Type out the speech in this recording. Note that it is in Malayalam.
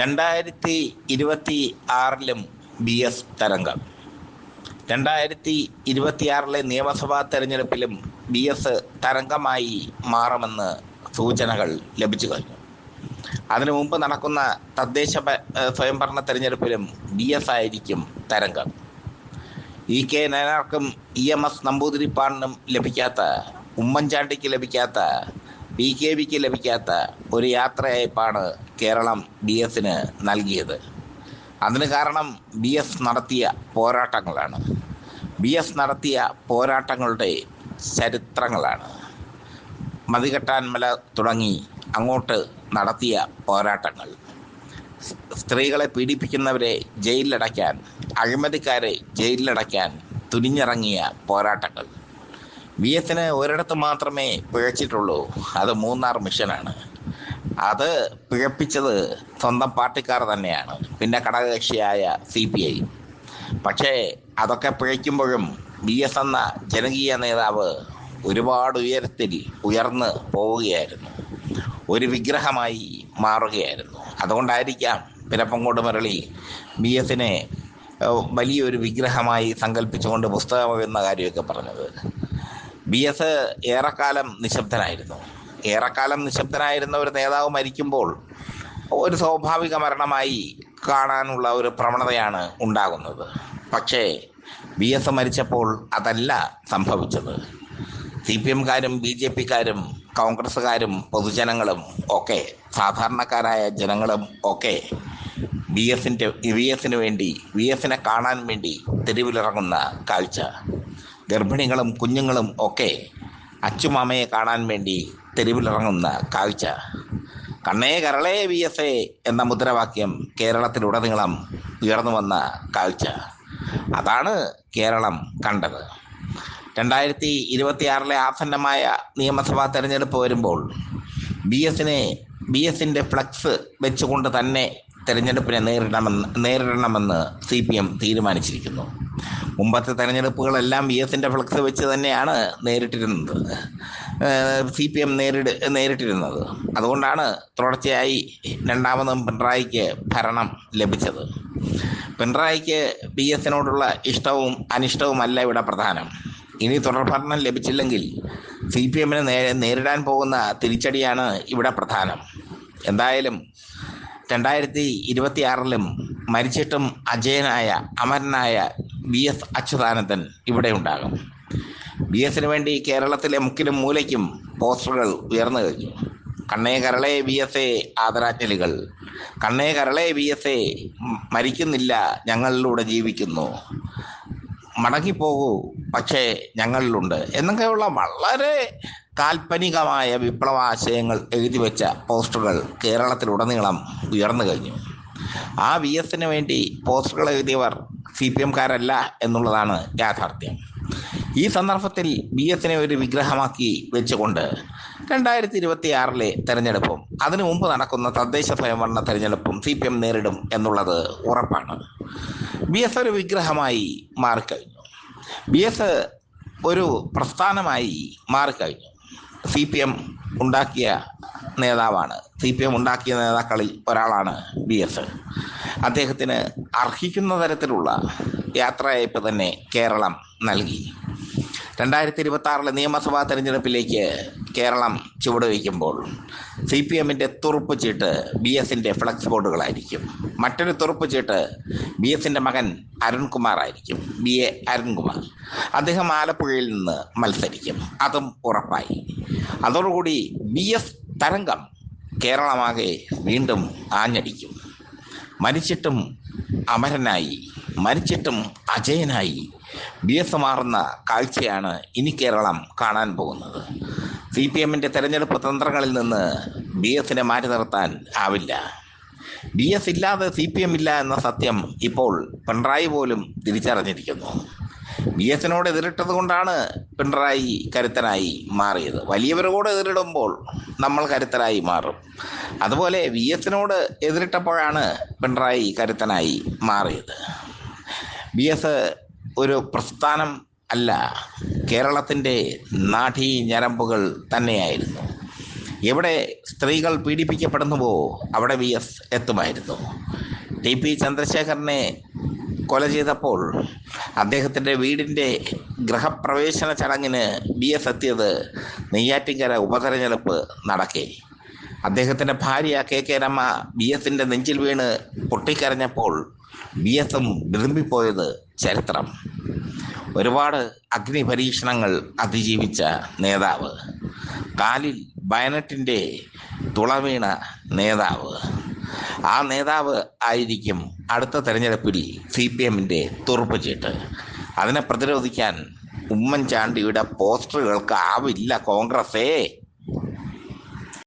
രണ്ടായിരത്തി ഇരുപത്തി ആറിലും ബി എസ് തരംഗം. രണ്ടായിരത്തി ഇരുപത്തിയാറിലെ നിയമസഭാ തെരഞ്ഞെടുപ്പിലും ബി എസ് തരംഗമായി മാറുമെന്ന് സൂചനകൾ ലഭിച്ചു കഴിഞ്ഞു. അതിനു മുമ്പ് നടക്കുന്ന തദ്ദേശ സ്വയംഭരണ തെരഞ്ഞെടുപ്പിലും ബി എസ് ആയിരിക്കും തരംഗം. ഇ കെ നയനാർക്കും ഇ എം എസ് നമ്പൂതിരിപ്പാടിനും ലഭിക്കാത്ത ഉമ്മൻചാണ്ടിക്ക് ലഭിക്കാത്ത പി കെ വിക്ക് ലഭിക്കാത്ത ഒരു യാത്രയയപ്പാണ് കേരളം ബി എസിന് നൽകിയത്. അതിന് കാരണം ബി എസ് നടത്തിയ പോരാട്ടങ്ങളാണ്. ബി എസ് നടത്തിയ പോരാട്ടങ്ങളുടെ ചരിത്രങ്ങളാണ്. മതികെട്ടാൻമല തുടങ്ങി അങ്ങോട്ട് നടത്തിയ പോരാട്ടങ്ങൾ. സ്ത്രീകളെ പീഡിപ്പിക്കുന്നവരെ ജയിലിലടയ്ക്കാൻ അഴിമതിക്കാരെ ജയിലിലടയ്ക്കാൻ തുനിഞ്ഞിറങ്ങിയ പോരാട്ടങ്ങൾ. വി എസിന് ഒരിടത്ത് മാത്രമേ പിഴച്ചിട്ടുള്ളൂ. അത് മൂന്നാർ മിഷനാണ്. അത് പിഴപ്പിച്ചത് സ്വന്തം പാർട്ടിക്കാർ തന്നെയാണ്. പിന്നെ ഘടകകക്ഷിയായ സി പി ഐ പക്ഷേ അതൊക്കെ പിഴയ്ക്കുമ്പോഴും ബി എസ് എന്ന ജനകീയ നേതാവ് ഒരുപാട് ഉയരത്തിൽ ഉയർന്ന് പോവുകയായിരുന്നു. ഒരു വിഗ്രഹമായി മാറുകയായിരുന്നു. അതുകൊണ്ടായിരിക്കാം പിരപ്പങ്കോട് മുരളി ബി എസിനെ വലിയൊരു വിഗ്രഹമായി സങ്കല്പിച്ചുകൊണ്ട് പുസ്തകമെന്ന കാര്യമൊക്കെ പറഞ്ഞത്. ബി എസ് ഏറെക്കാലം നിശബ്ദനായിരുന്നു. ഏറെക്കാലം നിശബ്ദനായിരുന്ന ഒരു നേതാവ് മരിക്കുമ്പോൾ ഒരു സ്വാഭാവിക മരണമായി കാണാനുള്ള ഒരു പ്രവണതയാണ് ഉണ്ടാകുന്നത്. പക്ഷേ ബി എസ് മരിച്ചപ്പോൾ അതല്ല സംഭവിച്ചത്. സി പി എംകാരും ബി ജെ പിക്കാരും കോൺഗ്രസ്സുകാരും പൊതുജനങ്ങളും ഒക്കെ സാധാരണക്കാരായ ജനങ്ങളും ഒക്കെ ബി എസിന്റെ വി എസിന് വേണ്ടി വി എസിനെ കാണാൻ വേണ്ടി തെരുവിലിറങ്ങുന്ന കാഴ്ച. ഗർഭിണികളും കുഞ്ഞുങ്ങളും ഒക്കെ അച്ചുമാമയെ കാണാൻ വേണ്ടി തെരുവിലിറങ്ങുന്ന കാഴ്ച. കണ്ണേ കരളേ വി എസ് എ എന്ന മുദ്രാവാക്യം കേരളത്തിലുടനീളം ഉയർന്നു വന്ന കാഴ്ച. അതാണ് കേരളം കണ്ടത്. രണ്ടായിരത്തി ഇരുപത്തിയാറിലെ ആസന്നമായ നിയമസഭാ തെരഞ്ഞെടുപ്പ് വരുമ്പോൾ ബി എസിനെ ബി എസിന്റെ ഫ്ലക്സ് വെച്ചുകൊണ്ട് തന്നെ തെരഞ്ഞെടുപ്പിനെ നേരിടണമെന്ന് നേരിടണമെന്ന് സി പി എം തീരുമാനിച്ചിരിക്കുന്നു. മുമ്പത്തെ തെരഞ്ഞെടുപ്പുകളെല്ലാം ബി എസിന്റെ ഫ്ലക്സ് വെച്ച് തന്നെയാണ് നേരിട്ടിരുന്നത്. സി പി എം നേരിട് നേരിട്ടിരുന്നത്. അതുകൊണ്ടാണ് തുടർച്ചയായി രണ്ടാമതും പിണറായിക്ക് ഭരണം ലഭിച്ചത്. പിണറായിക്ക് ബി എസിനോടുള്ള ഇഷ്ടവും അനിഷ്ടവുമല്ല ഇവിടെ പ്രധാനം. ഇനി തുടർഭരണം ലഭിച്ചില്ലെങ്കിൽ സി പി എമ്മിന് നേരിടാൻ പോകുന്ന തിരിച്ചടിയാണ് ഇവിടെ പ്രധാനം. എന്തായാലും രണ്ടായിരത്തി ഇരുപത്തിയാറിലും മരിച്ചിട്ടും അജയനായ അമരനായ ബി എസ് അച്യുതാനന്ദൻ ഇവിടെ ഉണ്ടാകും. ബി എസിന് വേണ്ടി കേരളത്തിലെ മുക്കിലും മൂലയ്ക്കും പോസ്റ്ററുകൾ ഉയർന്നു കഴിഞ്ഞു. കണ്ണേ കരളെ ബി എസ് എ ആദരാഞ്ജലികൾ. കണ്ണേ കരളെ ബി എസ് എ മരിക്കുന്നില്ല ഞങ്ങളിലൂടെ ജീവിക്കുന്നു. മടങ്ങിപ്പോകൂ പക്ഷേ ഞങ്ങളിലുണ്ട്. എന്നൊക്കെയുള്ള വളരെ കാൽപ്പനികമായ വിപ്ലവ ആശയങ്ങൾ എഴുതി വെച്ച പോസ്റ്ററുകൾ കേരളത്തിലുടനീളം ഉയർന്നു കഴിഞ്ഞു. ആ വി എസിന് വേണ്ടി പോസ്റ്ററുകൾ എഴുതിയവർ സി പി എംകാരല്ല എന്നുള്ളതാണ് യാഥാർത്ഥ്യം. ഈ സന്ദർഭത്തിൽ ബി എസിനെ ഒരു വിഗ്രഹമാക്കി വെച്ചുകൊണ്ട് രണ്ടായിരത്തി ഇരുപത്തി ആറിലെ തെരഞ്ഞെടുപ്പും അതിനു മുമ്പ് നടക്കുന്ന തദ്ദേശ സ്വയംഭരണ തെരഞ്ഞെടുപ്പും സി പി എം നേരിടും എന്നുള്ളത് ഉറപ്പാണ്. ബി എസ് ഒരു വിഗ്രഹമായി മാറിക്കഴിഞ്ഞു. ബി എസ് ഒരു പ്രസ്ഥാനമായി മാറിക്കഴിഞ്ഞു. സി പി എം ഉണ്ടാക്കിയ നേതാവാണ്. സി പി എം ഉണ്ടാക്കിയ നേതാക്കളിൽ ഒരാളാണ് ബി എസ്. അദ്ദേഹത്തിന് അർഹിക്കുന്ന തരത്തിലുള്ള യാത്രയയപ്പ് തന്നെ കേരളം നൽകി. രണ്ടായിരത്തി ഇരുപത്തി ആറിലെ നിയമസഭാ തെരഞ്ഞെടുപ്പിലേക്ക് കേരളം ചുവടുവയ്ക്കുമ്പോൾ സി പി എമ്മിന്റെ തുറുപ്പ് ചീട്ട് ബി എസിന്റെ ഫ്ലക്സ് ബോർഡുകളായിരിക്കും. മറ്റൊരു തുറുപ്പ് ചീട്ട് ബി എസിന്റെ മകൻ അരുൺകുമാർ ആയിരിക്കും ബി എ അരുൺകുമാർ. അദ്ദേഹം ആലപ്പുഴയിൽ നിന്ന് മത്സരിക്കും. അതും ഉറപ്പായി. അതോടുകൂടി ബി എസ് തരംഗം കേരളമാകെ വീണ്ടും ആഞ്ഞടിക്കും. മരിച്ചിട്ടും അമരനായി മരിച്ചിട്ടും അജയനായി മാറുന്ന കാഴ്ചയാണ് ഇനി കേരളം കാണാൻ പോകുന്നത്. സി പി എമ്മിന്റെ തെരഞ്ഞെടുപ്പ് തന്ത്രങ്ങളിൽ നിന്ന് ബി എസിനെ മാറ്റി നിർത്താൻ ആവില്ല. ബി എസ് ഇല്ലാതെ സി പി എം ഇല്ല എന്ന സത്യം ഇപ്പോൾ പിണറായി പോലും തിരിച്ചറിഞ്ഞിരിക്കുന്നു. ബി എസിനോട് എതിരിട്ടത് കൊണ്ടാണ് പിണറായി കരുത്തനായി മാറിയത്. വലിയവരോട് എതിരിടുമ്പോൾ നമ്മൾ കരുത്തരായി മാറും. അതുപോലെ വി എസിനോട് എതിരിട്ടപ്പോഴാണ് പിണറായി കരുത്തനായി മാറിയത്. ബി എസ് ഒരു പ്രസ്ഥാനം അല്ല. കേരളത്തിന്റെ നാഠീ ഞരമ്പുകൾ തന്നെയായിരുന്നു. എവിടെ സ്ത്രീകൾ പീഡിപ്പിക്കപ്പെടുന്നുവോ അവിടെ വി എസ് എത്തുമായിരുന്നു. ടി പി ചന്ദ്രശേഖരനെ കൊല ചെയ്തപ്പോൾ അദ്ദേഹത്തിന്റെ വീടിന്റെ ഗൃഹപ്രവേശന ചടങ്ങിന് ബി എസ് എത്തിയത് നെയ്യാറ്റിങ്കര ഉപതെരഞ്ഞെടുപ്പ് നടക്കി. അദ്ദേഹത്തിന്റെ ഭാര്യ കെ കെ രമ ബി എസിന്റെ നെഞ്ചിൽ വീണ് പൊട്ടിക്കരഞ്ഞപ്പോൾ ബി എസും വിതുമ്പിപ്പോയത് ചരിത്രം. ഒരുപാട് അഗ്നി പരീക്ഷണങ്ങൾ അതിജീവിച്ച നേതാവ്. കാലിൽ ബയനറ്റിന്റെ തുളവീണ നേതാവ്. ആ നേതാവ് ആയിരിക്കും അടുത്ത തെരഞ്ഞെടുപ്പിൽ സി പി എമ്മിന്റെ തുറുപ്പ് ചീട്ട്. അതിനെ പ്രതിരോധിക്കാൻ ഉമ്മൻചാണ്ടിയുടെ പോസ്റ്ററുകൾക്ക് ആവില്ല കോൺഗ്രസേ